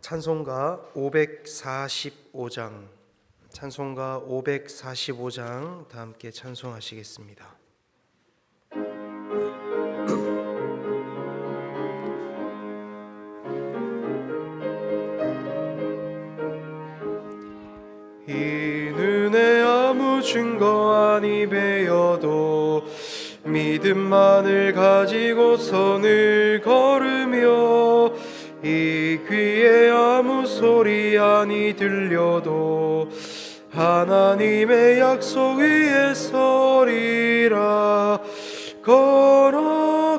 찬송가 545장 찬송가 545장 다 함께 찬송하시겠습니다. 이 눈에 아무 증거 아니 배어도 믿음만을 가지고 선을 걸으며 이 귀에 아무 소리 아니 들려도 하나님의 약속 위에 서리라. 걸어가세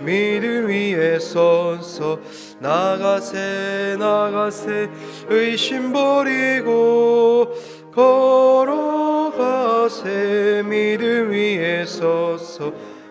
믿음 위에 서서. 나가세 나가세 의심 버리고. 걸어가세 믿음 위에 서서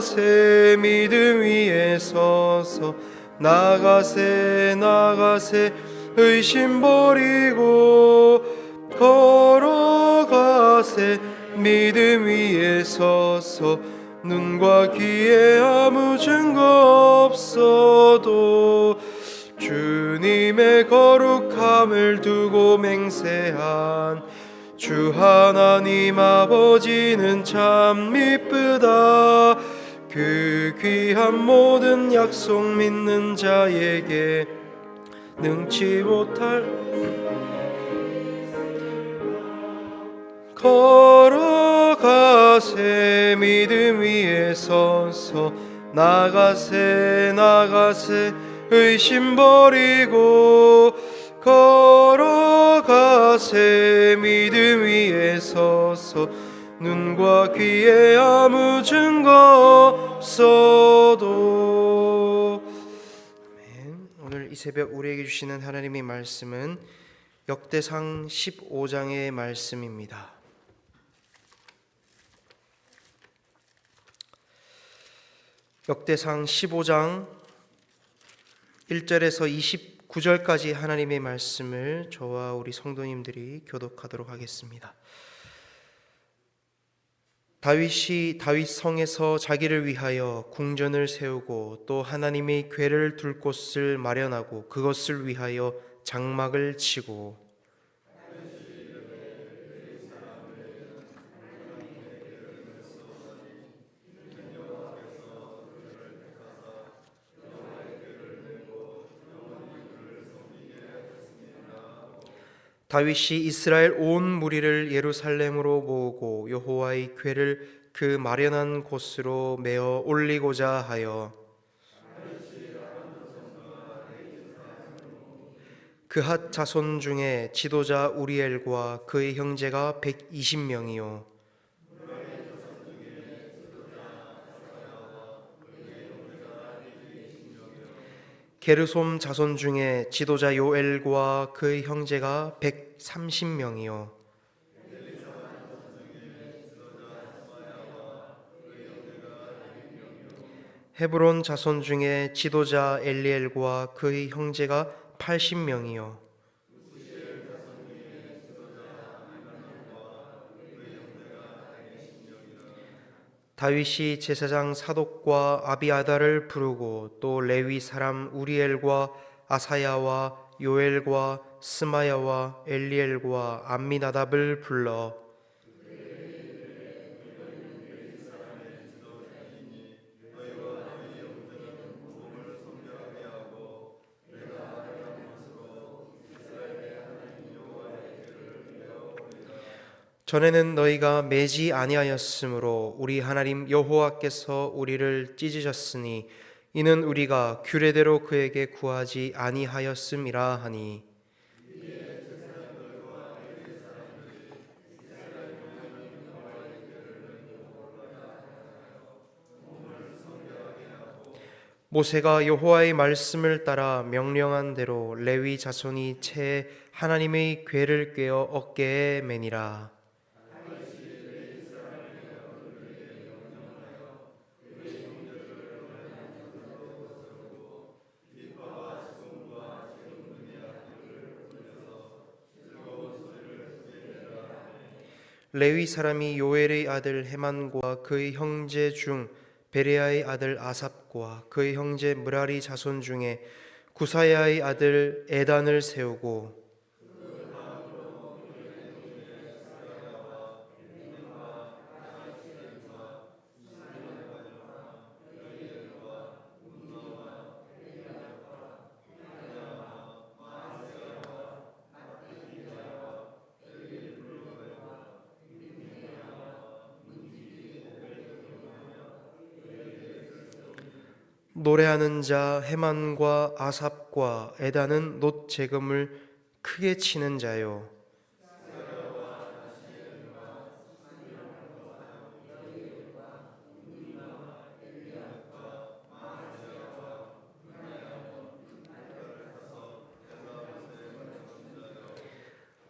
가세 믿음 위에 서서 나가세 나가세 의심 버리고 걸어가세 믿음 위에 서서 눈과 귀에 아무 증거 없어도 주님의 거룩함을 두고 맹세한 주 하나님 아버지는 참 미쁘다 그 귀한 모든 약속 믿는 자에게 능치 못할 걸어가세 믿음 위에 서서 나가세 나가세 의심 버리고 걸어가세 믿음 위에 서서 눈과 귀에 아무 증거 없어도. 오늘 이 새벽 우리에게 주시는 하나님의 말씀은 역대상 15장의 말씀입니다. 역대상 15장 1절에서 29절까지 하나님의 말씀을 저와 우리 성도님들이 교독하도록 하겠습니다. 다윗이 다윗 성에서 자기를 위하여 궁전을 세우고 또 하나님의 궤를 둘 곳을 마련하고 그것을 위하여 장막을 치고 다윗이 이스라엘 온 무리를 예루살렘으로 모으고 여호와의 궤를 그 마련한 곳으로 메어 올리고자 하여 그핫 자손 중에 지도자 우리엘과 그의 형제가 120명이요 게르솜 자손 중에 지도자 요엘과 그의 형제가 130명이요. 헤브론 자손 중에 지도자 엘리엘과 그의 형제가 80명이요 다윗이 제사장 사독과 아비아다를 부르고 또 레위 사람 우리엘과 아사야와 요엘과 스마야와 엘리엘과 암미나답을 불러 전에는 너희가 매지 아니하였으므로 우리 하나님 여호와께서 우리를 찢으셨으니 이는 우리가 규례대로 그에게 구하지 아니하였음이라 하니. 모세가 여호와의 말씀을 따라 명령한 대로 레위 자손이 채 하나님의 궤를 꿰어 어깨에 매니라 레위 사람이 요엘의 아들 헤만과 그의 형제 중 베레아의 아들 아삽과 그의 형제 무라리 자손 중에 구사야의 아들 에단을 세우고 노래하는 자 헤만과 아삽과 에단은 놋 재금을 크게 치는 자요.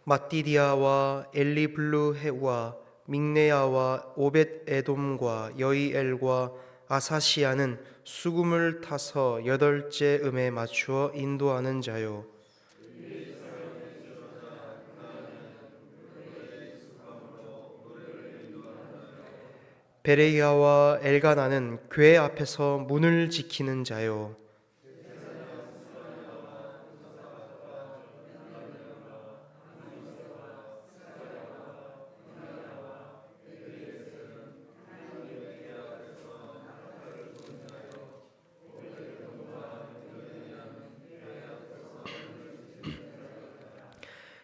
마띠디아와 엘리블루헤와 믹네야와 오벳 에돔과 여이엘과 아사시아는 수금을 타서 여덟째 음에 맞추어 인도하는 자요. 베레야와 엘가나는 궤 앞에서 문을 지키는 자요.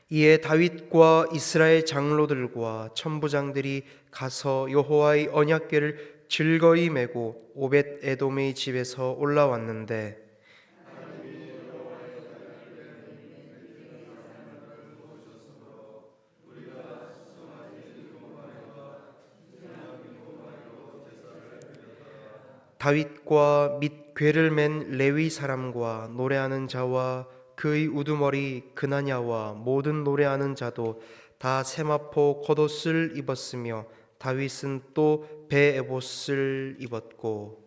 이에 다윗과 이스라엘 장로들과 천부장들이 가서 여호와의 언약궤를 즐거이 메고 오벳 에돔의 집에서 올라왔는데 다윗과 및 궤를 맨 레위 사람과 노래하는 자와 그의 우두머리 그나냐와 모든 노래하는 자도 다 세마포 겉옷을 입었으며 다윗은 또 베에봇을 입었고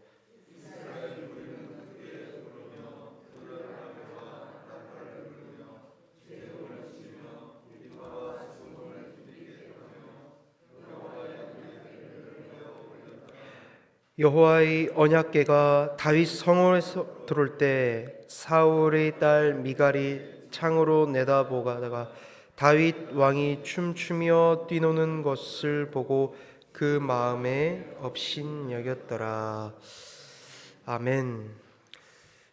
여호와의 언약궤가 다윗 성읍에서 들어올 때 사울의 딸 미갈이 창으로 내다보다가 다윗 왕이 춤추며 뛰노는 것을 보고 그 마음에 업신 여겼더라. 아멘.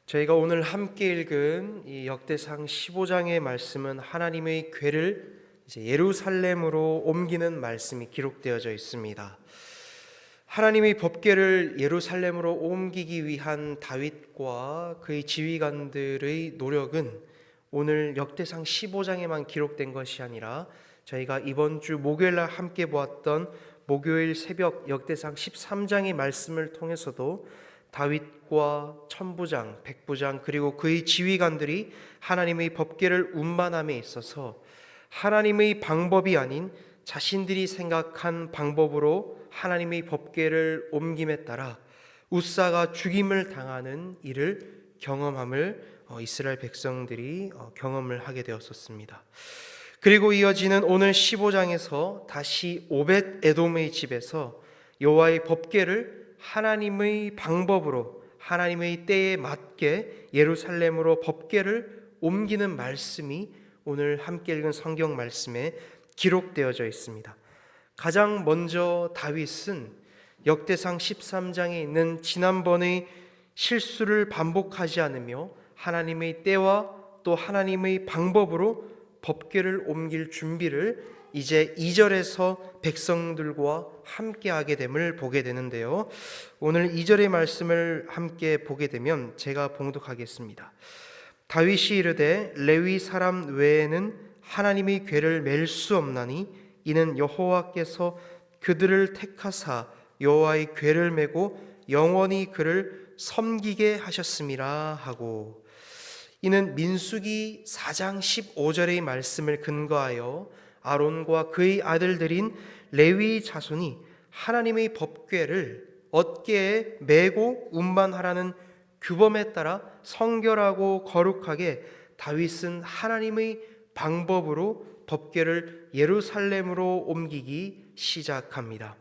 저희가 오늘 함께 읽은 이 역대상 15장의 말씀은 하나님의 이제 예루살렘으로 옮기는 말씀이 기록되어져 있습니다. 하나님의 법궤를 예루살렘으로 옮기기 위한 다윗과 그의 지휘관들의 노력은 오늘 역대상 15장에만 기록된 것이 아니라 저희가 이번 주 목요일 날 함께 보았던 목요일 새벽 역대상 13장의 말씀을 통해서도 다윗과 천부장, 백부장 그리고 그의 지휘관들이 하나님의 법궤를 운반함에 있어서 하나님의 방법이 아닌 자신들이 생각한 방법으로 하나님의 법궤를 옮김에 따라 우사가 죽임을 당하는 일을 경험함을 어, 이스라엘 백성들이 어, 경험을 하게 되었었습니다. 그리고 이어지는 오늘 15장에서 다시 오벳 에돔의 집에서 여호와의 법궤를 하나님의 방법으로 하나님의 때에 맞게 예루살렘으로 법궤를 옮기는 말씀이 오늘 함께 읽은 성경 말씀에 기록되어져 있습니다. 가장 먼저 다윗은 역대상 13장에 있는 지난번의 실수를 반복하지 않으며 하나님의 때와 또 하나님의 방법으로 법궤를 옮길 준비를 이제 2절에서 백성들과 함께 하게 됨을 보게 되는데요. 오늘 2절의 말씀을 함께 보게 되면 제가 봉독하겠습니다. 다윗이 이르되 레위 사람 외에는 하나님의 궤를 맬 수 없나니 이는 여호와께서 그들을 택하사 여호와의 궤를 메고 영원히 그를 섬기게 하셨음이라 하고 이는 민수기 4장 15절의 말씀을 근거하여 아론과 그의 아들들인 레위 자손이 하나님의 법궤를 어깨에 메고 운반하라는 규범에 따라 성결하고 거룩하게 다윗은 하나님의 방법으로 법궤를 예루살렘으로 옮기기 시작합니다.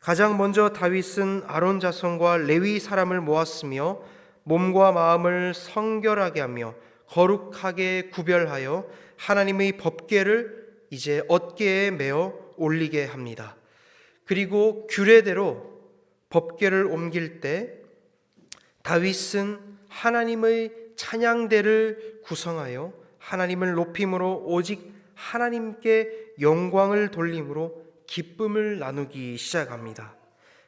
가장 먼저 다윗은 아론 자손과 레위 사람을 모았으며 몸과 마음을 성결하게 하며 거룩하게 구별하여 하나님의 법궤를 이제 어깨에 메어 올리게 합니다. 그리고 규례대로 법궤를 옮길 때 다윗은 하나님의 찬양대를 구성하여 하나님을 높임으로 오직 하나님께 영광을 돌림으로 기쁨을 나누기 시작합니다.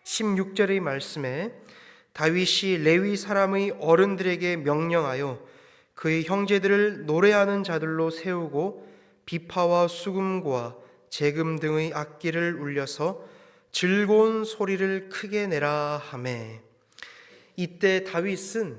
16절의 말씀에 다윗이 레위 사람의 어른들에게 명령하여 그의 형제들을 노래하는 자들로 세우고 비파와 수금과 재금 등의 악기를 울려서 즐거운 소리를 크게 내라 하매 이때 다윗은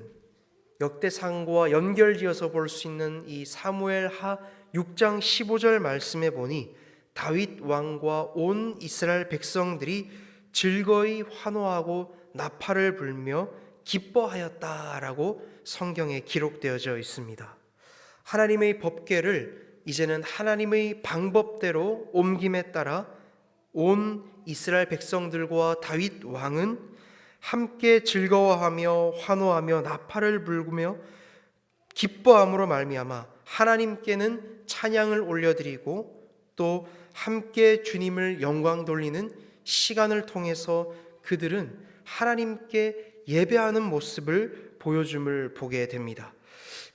역대상과 연결지어서 볼 수 있는 이 사무엘 하 6장 15절 말씀에 보니 다윗 왕과 온 이스라엘 백성들이 즐거이 환호하고 나팔을 불며 기뻐하였다라고 성경에 기록되어져 있습니다. 하나님의 법궤를 이제는 하나님의 방법대로 옮김에 따라 온 이스라엘 백성들과 다윗 왕은 함께 즐거워하며 환호하며 나팔을 불구며 기뻐함으로 말미암아 하나님께는 찬양을 올려드리고 또 함께 주님을 영광 돌리는 시간을 통해서 그들은 하나님께 예배하는 모습을 보여줌을 보게 됩니다.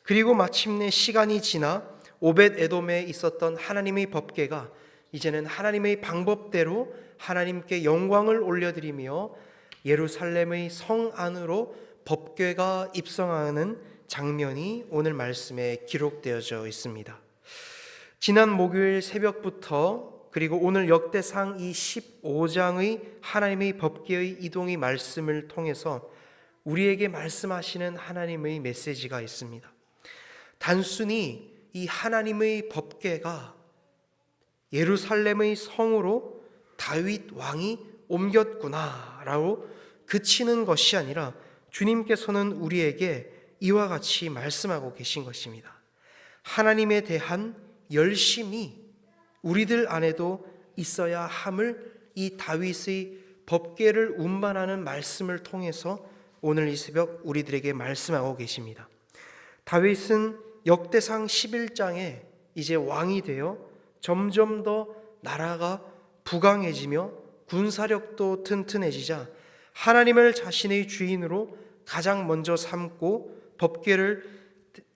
그리고 마침내 시간이 지나 오벳 에돔에 있었던 하나님의 법궤가 이제는 하나님의 방법대로 하나님께 영광을 올려드리며 예루살렘의 성 안으로 법궤가 입성하는 장면이 오늘 말씀에 기록되어져 있습니다. 지난 목요일 새벽부터 그리고 오늘 역대상 이 15장의 하나님의 법궤의 이동의 말씀을 통해서 우리에게 말씀하시는 하나님의 메시지가 있습니다. 단순히 이 하나님의 법궤가 예루살렘의 성으로 다윗 왕이 옮겼구나라고 그치는 것이 아니라 주님께서는 우리에게 이와 같이 말씀하고 계신 것입니다. 하나님에 대한 열심이 우리들 안에도 있어야 함을 이 다윗의 법궤를 운반하는 말씀을 통해서 오늘 이 새벽 우리들에게 말씀하고 계십니다. 다윗은 역대상 11장에 이제 왕이 되어 점점 더 나라가 부강해지며 군사력도 튼튼해지자 하나님을 자신의 주인으로 가장 먼저 삼고 법궤를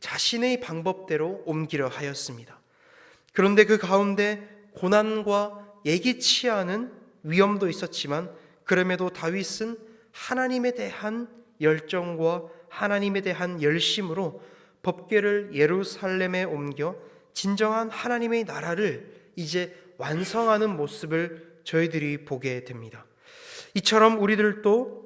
자신의 방법대로 옮기려 하였습니다. 그런데 그 가운데 고난과 예기치 않은 위험도 있었지만 그럼에도 다윗은 하나님에 대한 열정과 하나님에 대한 열심으로 법궤를 예루살렘에 옮겨 진정한 하나님의 나라를 이제 완성하는 모습을 저희들이 보게 됩니다. 이처럼 우리들도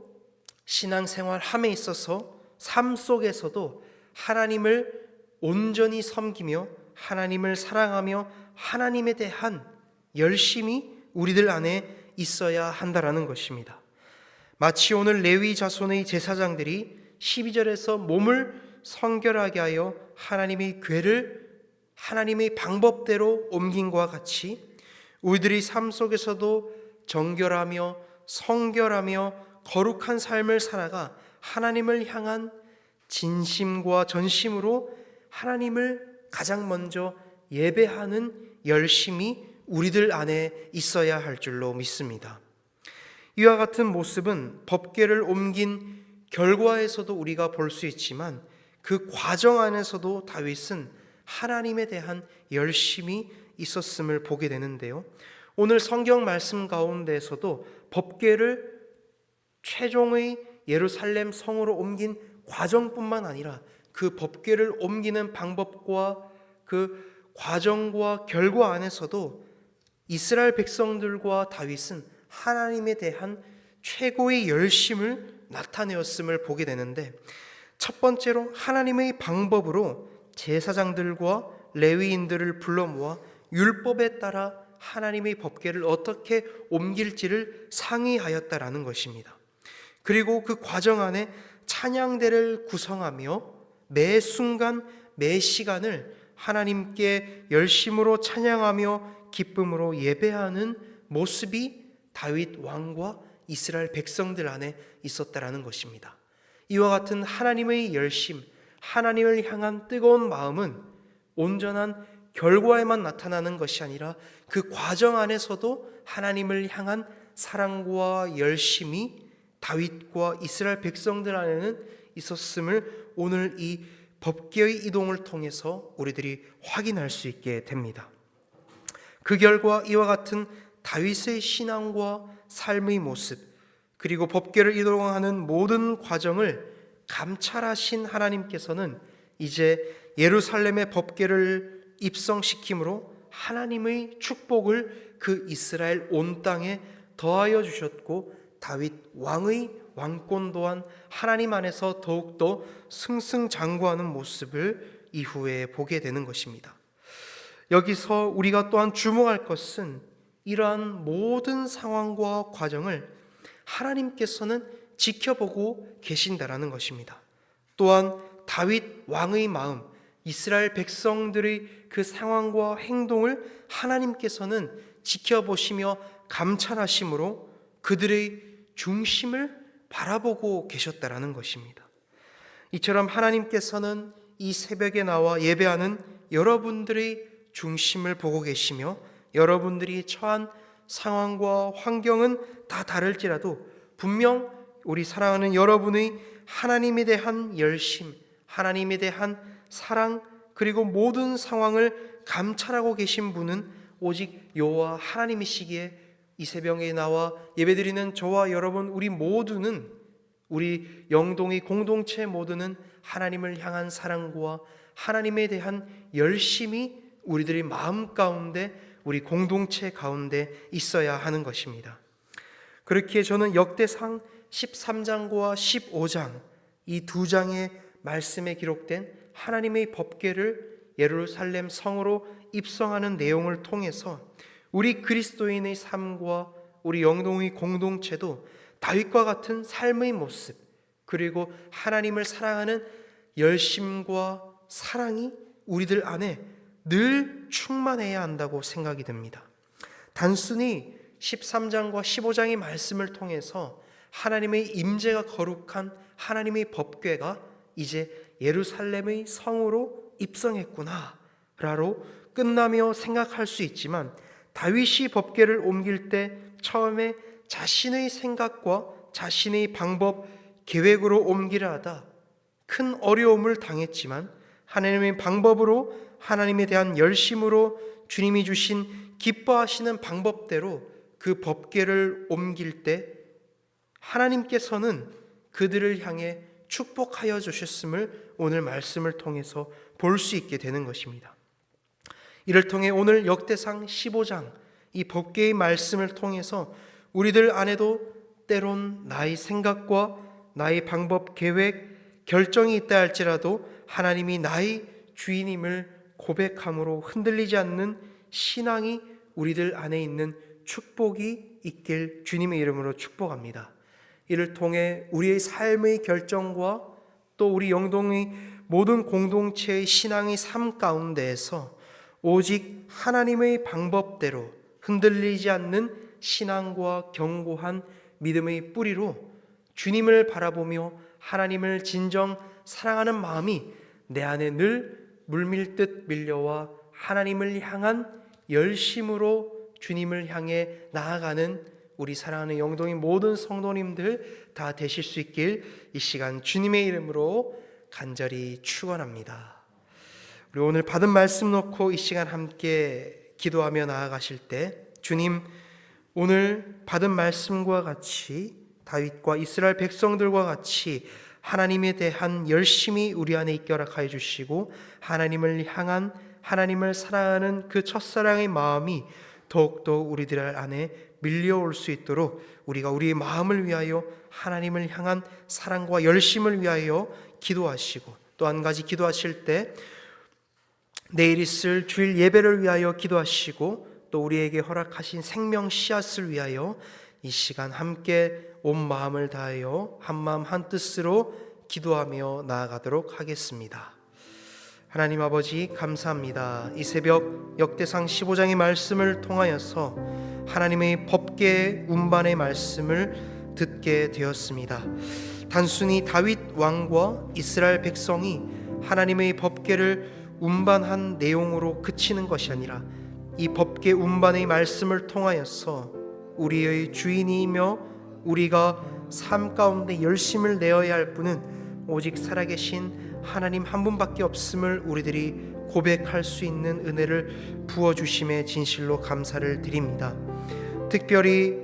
신앙생활 함에 있어서 삶 속에서도 하나님을 온전히 섬기며 하나님을 사랑하며 하나님에 대한 열심이 우리들 안에 있어야 한다라는 것입니다. 마치 오늘 레위 자손의 제사장들이 12절에서 몸을 성결하게 하여 하나님의 궤를 하나님의 방법대로 옮긴 것과 같이 우리들이 삶 속에서도 정결하며 성결하며 거룩한 삶을 살아가 하나님을 향한 진심과 전심으로 하나님을 가장 먼저 예배하는 열심이 우리들 안에 있어야 할 줄로 믿습니다. 이와 같은 모습은 법계를 옮긴 결과에서도 우리가 볼 수 있지만 그 과정 안에서도 다윗은 하나님에 대한 열심이 있었음을 보게 되는데요. 오늘 성경 말씀 가운데에서도 법계를 최종의 예루살렘 성으로 옮긴 과정뿐만 아니라 그 법궤를 옮기는 방법과 그 과정과 결과 안에서도 이스라엘 백성들과 다윗은 하나님에 대한 최고의 열심을 나타내었음을 보게 되는데 첫 번째로 하나님의 방법으로 제사장들과 레위인들을 불러 모아 율법에 따라 하나님의 법궤를 어떻게 옮길지를 상의하였다라는 것입니다. 그리고 그 과정 안에 찬양대를 구성하며 매 순간 매 시간을 하나님께 열심으로 찬양하며 기쁨으로 예배하는 모습이 다윗 왕과 이스라엘 백성들 안에 있었다라는 것입니다. 이와 같은 하나님의 열심, 하나님을 향한 뜨거운 마음은 온전한 결과에만 나타나는 것이 아니라 그 과정 안에서도 하나님을 향한 사랑과 열심이 다윗과 이스라엘 백성들 안에는 있었음을 오늘 이 법계의 이동을 통해서 우리들이 확인할 수 있게 됩니다. 그 결과 이와 같은 다윗의 신앙과 삶의 모습 그리고 법계를 이동하는 모든 과정을 감찰하신 하나님께서는 이제 예루살렘의 법계를 입성시킴으로 하나님의 축복을 그 이스라엘 온 땅에 더하여 주셨고 다윗 왕의 왕권 또한 하나님 안에서 더욱더 승승장구하는 모습을 이후에 보게 되는 것입니다. 여기서 우리가 또한 주목할 것은 이러한 모든 상황과 과정을 하나님께서는 지켜보고 계신다라는 것입니다. 또한 다윗 왕의 마음, 이스라엘 백성들의 그 상황과 행동을 하나님께서는 지켜보시며 감찰하심으로 그들의 중심을 바라보고 계셨다라는 것입니다. 이처럼 하나님께서는 이 새벽에 나와 예배하는 여러분들의 중심을 보고 계시며 여러분들이 처한 상황과 환경은 다 다를지라도 분명 우리 사랑하는 여러분의 하나님에 대한 열심, 하나님에 대한 사랑, 그리고 모든 상황을 감찰하고 계신 분은 오직 여호와 하나님이시기에 이 새벽에 나와 예배드리는 저와 여러분 우리 모두는 우리 영동의 공동체 모두는 하나님을 향한 사랑과 하나님에 대한 열심이 우리들의 마음 가운데 우리 공동체 가운데 있어야 하는 것입니다. 그렇기에 저는 역대상 13장과 15장 이 두 장의 말씀에 기록된 하나님의 법궤를 예루살렘 성으로 입성하는 내용을 통해서 우리 그리스도인의 삶과 우리 영동의 공동체도 다윗과 같은 삶의 모습 그리고 하나님을 사랑하는 열심과 사랑이 우리들 안에 늘 충만해야 한다고 생각이 됩니다. 단순히 13장과 15장의 말씀을 통해서 하나님의 임재가 거룩한 하나님의 법궤가 이제 예루살렘의 성으로 입성했구나 라로 끝나며 생각할 수 있지만 다윗이 법궤를 옮길 때 처음에 자신의 생각과 자신의 방법, 계획으로 옮기려 하다 큰 어려움을 당했지만 하나님의 방법으로 하나님에 대한 열심으로 주님이 주신 기뻐하시는 방법대로 그 법궤를 옮길 때 하나님께서는 그들을 향해 축복하여 주셨음을 오늘 말씀을 통해서 볼 수 있게 되는 것입니다. 이를 통해 오늘 역대상 15장 이 법계의 말씀을 통해서 우리들 안에도 때론 나의 생각과 나의 방법, 계획, 결정이 있다 할지라도 하나님이 나의 주인임을 고백함으로 흔들리지 않는 신앙이 우리들 안에 있는 축복이 있길 주님의 이름으로 축복합니다. 이를 통해 우리의 삶의 결정과 또 우리 영동의 모든 공동체의 신앙의 삶 가운데에서 오직 하나님의 방법대로 흔들리지 않는 신앙과 견고한 믿음의 뿌리로 주님을 바라보며 하나님을 진정 사랑하는 마음이 내 안에 늘 물밀듯 밀려와 하나님을 향한 열심으로 주님을 향해 나아가는 우리 사랑하는 영동의 모든 성도님들 다 되실 수 있길 이 시간 주님의 이름으로 간절히 축원합니다. 우리 오늘 받은 말씀 놓고 이 시간 함께 기도하며 나아가실 때 주님 오늘 받은 말씀과 같이 다윗과 이스라엘 백성들과 같이 하나님에 대한 열심히 우리 안에 있게 허락하여 주시고 하나님을 향한 하나님을 사랑하는 그 첫사랑의 마음이 더욱더 우리들 안에 밀려올 수 있도록 우리가 우리의 마음을 위하여 하나님을 향한 사랑과 열심을 위하여 기도하시고 또 한 가지 기도하실 때 내일 있을 주일 예배를 위하여 기도하시고 또 우리에게 허락하신 생명 씨앗을 위하여 이 시간 함께 온 마음을 다하여 한 마음 한 뜻으로 기도하며 나아가도록 하겠습니다. 하나님 아버지 감사합니다. 이 새벽 역대상 15장의 말씀을 통하여서 하나님의 법계 운반의 말씀을 듣게 되었습니다. 단순히 다윗 왕과 이스라엘 백성이 하나님의 법계를 운반한 내용으로 그치는 것이 아니라 이 법계 운반의 말씀을 통하여서 우리의 주인이며 우리가 삶 가운데 열심을 내어야 할 분은 오직 살아계신 하나님 한 분밖에 없음을 우리들이 고백할 수 있는 은혜를 부어 주심에 진실로 감사를 드립니다. 특별히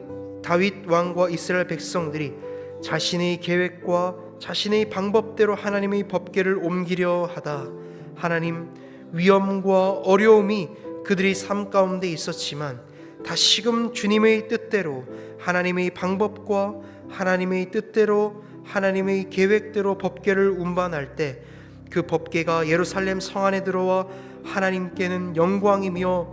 다윗 왕과 이스라엘 백성들이 자신의 계획과 자신의 방법대로 하나님의 법계를 옮기려 하다 하나님 위험과 어려움이 그들의 삶 가운데 있었지만 다시금 주님의 뜻대로 하나님의 방법과 하나님의 뜻대로 하나님의 계획대로 법계를 운반할 때 그 법계가 예루살렘 성 안에 들어와 하나님께는 영광이며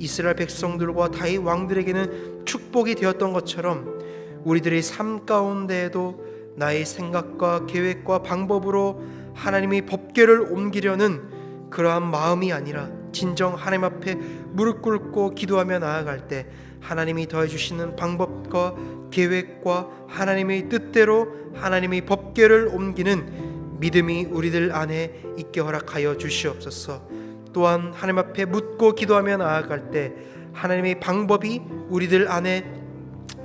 이스라엘 백성들과 다윗 왕들에게는 축복이 되었던 것처럼 우리들의 삶 가운데에도 나의 생각과 계획과 방법으로 하나님의 법계를 옮기려는 그러한 마음이 아니라 진정 하나님 앞에 무릎 꿇고 기도하며 나아갈 때 하나님이 더해 주시는 방법과 계획과 하나님의 뜻대로 하나님의 법계를 옮기는 믿음이 우리들 안에 있게 허락하여 주시옵소서. 또한 하나님 앞에 묻고 기도하며 나아갈 때 하나님의 방법이 우리들 안에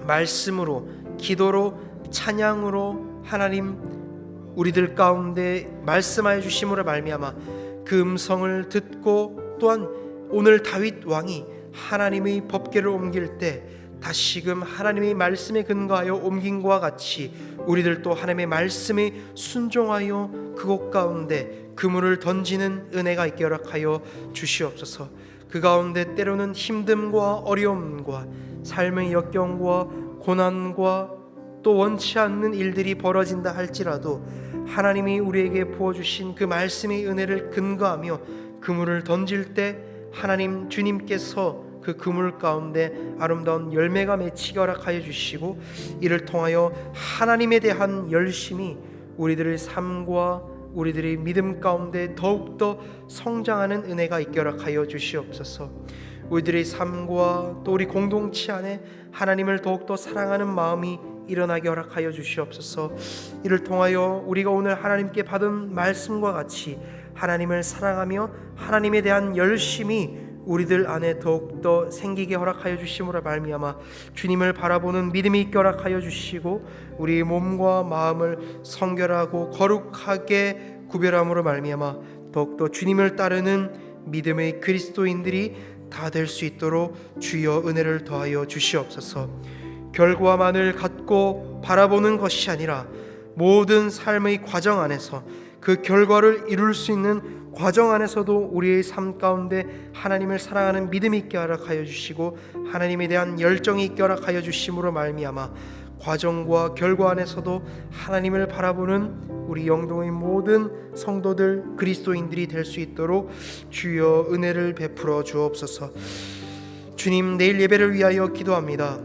말씀으로 기도로 찬양으로 하나님 우리들 가운데 말씀하여 주심으로 말미암아 그 음성을 듣고 또한 오늘 다윗 왕이 하나님의 법궤를 옮길 때 다시금 하나님의 말씀에 근거하여 옮긴 것과 같이 우리들도 하나님의 말씀에 순종하여 그곳 가운데 그물을 던지는 은혜가 있게 허락하여 주시옵소서. 그 가운데 때로는 힘듦과 어려움과 삶의 역경과 고난과 또 원치 않는 일들이 벌어진다 할지라도 하나님이 우리에게 부어 주신 그 말씀의 은혜를 근거하며 그물을 던질 때 하나님 주님께서 그 그물 가운데 아름다운 열매가 맺히게 허락하여 주시고 이를 통하여 하나님에 대한 열심이 우리들의 삶과 우리들의 믿음 가운데 더욱더 성장하는 은혜가 있게 허락하여 주시옵소서. 우리들의 삶과 또 우리 공동체 안에 하나님을 더욱더 사랑하는 마음이 일어나게 허락하여 주시옵소서. 이를 통하여 우리가 오늘 하나님께 받은 말씀과 같이 하나님을 사랑하며 하나님에 대한 열심이 우리들 안에 더욱더 생기게 허락하여 주심으로 말미암아 주님을 바라보는 믿음이 있게 허락하여 주시고 우리 몸과 마음을 성결하고 거룩하게 구별함으로 말미암아 더욱더 주님을 따르는 믿음의 그리스도인들이 다 될 수 있도록 주여 은혜를 더하여 주시옵소서. 결과만을 갖고 바라보는 것이 아니라 모든 삶의 과정 안에서 그 결과를 이룰 수 있는 과정 안에서도 우리의 삶 가운데 하나님을 사랑하는 믿음이 있게 허락하여 주시고 하나님에 대한 열정이 있게 허락하여 주심으로 말미암아 과정과 결과 안에서도 하나님을 바라보는 우리 영동의 모든 성도들 그리스도인들이 될 수 있도록 주여 은혜를 베풀어 주옵소서. 주님 내일 예배를 위하여 기도합니다.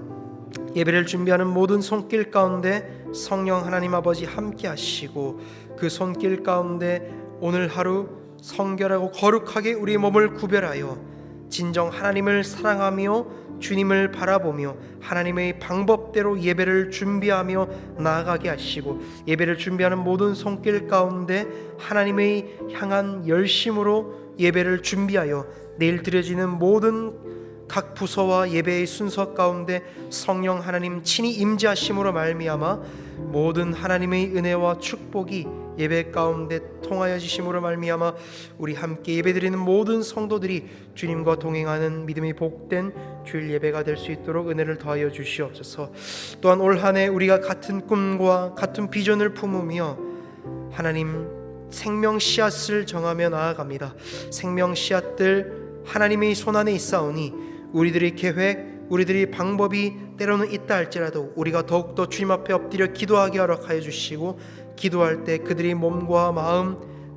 예배를 준비하는 모든 손길 가운데 성령 하나님 아버지 함께 하시고 그 손길 가운데 오늘 하루 성결하고 거룩하게 우리 몸을 구별하여 진정 하나님을 사랑하며 주님을 바라보며 하나님의 방법대로 예배를 준비하며 나아가게 하시고 예배를 준비하는 모든 손길 가운데 하나님의 향한 열심으로 예배를 준비하여 내일 드려지는 모든 각 부서와 예배의 순서 가운데 성령 하나님 친히 임재하심으로 말미암아 모든 하나님의 은혜와 축복이 예배 가운데 통하여 지심으로 말미암아 우리 함께 예배드리는 모든 성도들이 주님과 동행하는 믿음이 복된 주일 예배가 될 수 있도록 은혜를 더하여 주시옵소서. 또한 올 한 해 우리가 같은 꿈과 같은 비전을 품으며 하나님 생명 씨앗을 정하며 나아갑니다. 생명 씨앗들 하나님의 손 안에 있사오니 우리들의 계획, 우리들의 방법이 때로는 있다 할지라도 우리가 더욱더 주님 앞에 엎드려 기도하게 허락하여 주시고 기도할 때 그들의 몸과 마음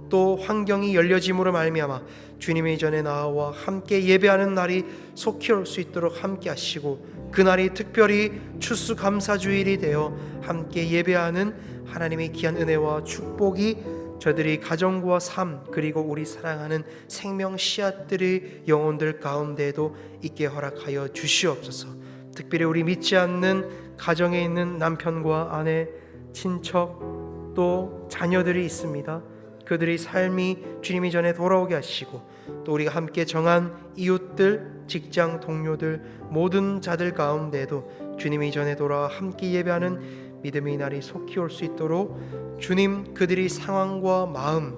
또 환경이 열려짐으로 말미암아 주님의 전에 나와 함께 예배하는 날이 속히 올 수 있도록 함께 하시고 그날이 특별히 추수 감사주일이 되어 함께 예배하는 하나님의 귀한 은혜와 축복이 저들이 가정과 삶 그리고 우리 사랑하는 생명 씨앗들의 영혼들 가운데에도 있게 허락하여 주시옵소서. 특별히 우리 믿지 않는 가정에 있는 남편과 아내, 친척 또 자녀들이 있습니다. 그들의 삶이 주님이 전에 돌아오게 하시고 또 우리가 함께 정한 이웃들, 직장 동료들 모든 자들 가운데도 주님이 전에 돌아와 함께 예배하는 믿음의 날이 속히 올 수 있도록 주님 그들의 상황과 마음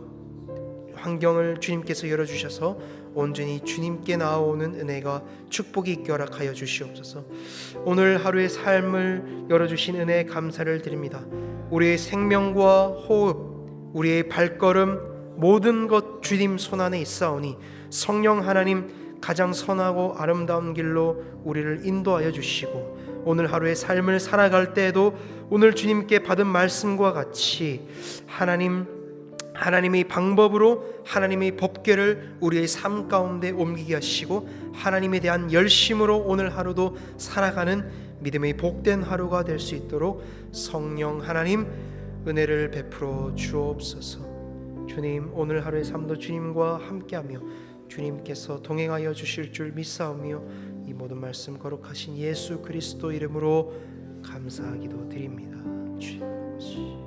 환경을 주님께서 열어 주셔서 온전히 주님께 나아오는 은혜가 축복이 있게 허락하여 주시옵소서. 오늘 하루의 삶을 열어 주신 은혜에 감사를 드립니다. 우리의 생명과 호흡, 우리의 발걸음 모든 것 주님 손 안에 있사오니 성령 하나님 가장 선하고 아름다운 길로 우리를 인도하여 주시고 오늘 하루의 삶을 살아갈 때에도 오늘 주님께 받은 말씀과 같이 하나님 하나님의 방법으로 하나님의 법궤를 우리의 삶 가운데 옮기게 하시고 하나님에 대한 열심으로 오늘 하루도 살아가는 믿음의 복된 하루가 될 수 있도록 성령 하나님 은혜를 베풀어 주옵소서. 주님 오늘 하루의 삶도 주님과 함께하며 주님께서 동행하여 주실 줄 믿사오며 이 모든 말씀 거룩하신 예수 그리스도 이름으로 감사하기도 드립니다. 아버지.